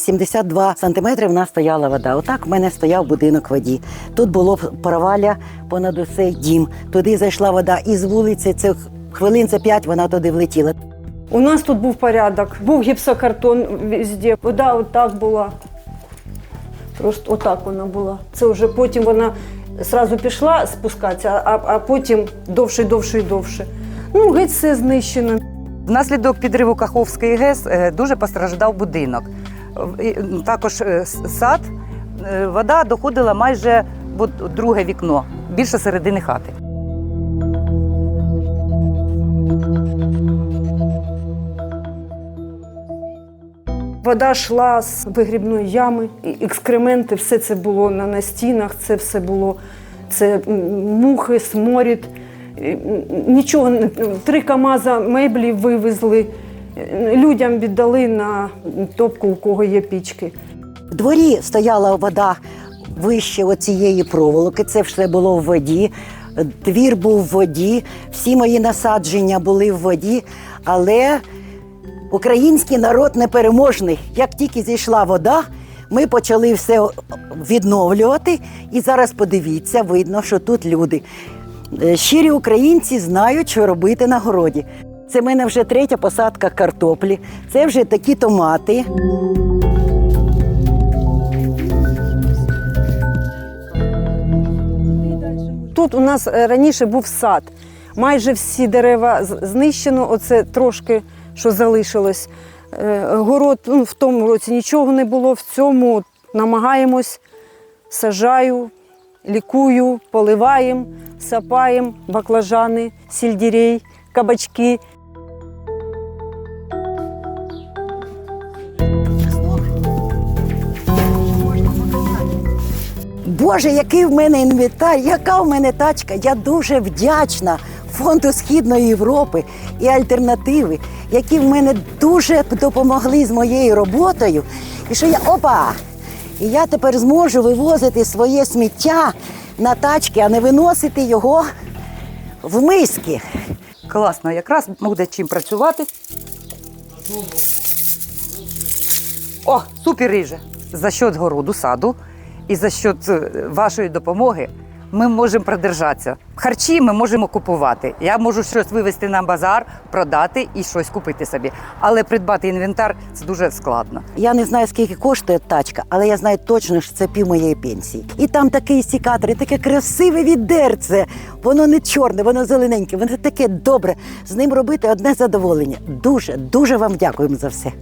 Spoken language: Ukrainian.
72 сантиметри в нас стояла вода. Отак в мене стояв будинок воді. Тут було проваля понад усе дім. Туди зайшла вода і з вулиці. Це хвилин за п'ять вона туди влетіла. У нас тут був порядок, був гіпсокартон везде. Вода отак була. Просто отак вона була. Це вже потім вона зразу пішла спускатися, а, а потім довше, довше і довше. Ну, геть все знищено. Внаслідок підриву Каховської ГЕС е, дуже постраждав будинок. М, Також е, сад, Е, вода доходила майже от, друге вікно, більше середини хати. Вода йшла з вигрібної ями, екскременти, все це було на, на стінах, це все було це мухи, сморід. Нічого, три КАМАЗа меблі вивезли, е, людям віддали на топку, у кого є пічки. В дворі стояла вода вище оцієї проволоки. Це все було в воді. Двір був в воді, всі мої насадження були в воді. Але український народ непереможний. Як тільки зійшла вода, ми почали все відновлювати. І зараз подивіться, видно, що тут люди. Е, Щирі українці знають, що робити на городі. Це в мене вже третя посадка картоплі, це вже такі томати. Тут у нас е, раніше був сад. Майже всі дерева знищено, оце трошки, що залишилось. Е, Город ну, в тому році нічого не було, в цьому намагаємось, сажаю, лікую, поливаємо, сапаємо баклажани, сільдірей, кабачки. Боже, який в мене інвентар, яка в мене тачка. Я дуже вдячна фонду Східної Європи і альтернативи, які в мене дуже допомогли з моєю роботою. І що я опа! І я тепер зможу вивозити своє сміття на тачки, а не виносити його в миски. Класно, якраз буде чим працювати. О, супер ріже! За счет городу, саду і за е, вашої допомоги ми можемо продержатися. Харчі ми можемо купувати. Я можу щось вивезти на базар, продати і щось купити собі. Але придбати інвентар це дуже складно. Я не знаю, скільки коштує тачка, але я знаю точно, що це пів моєї пенсії. І там такий сікатор, і таке красиве відерце. Воно не чорне, воно зелененьке, воно таке добре. З ним робити одне задоволення. Дуже, дуже вам дякуємо за все.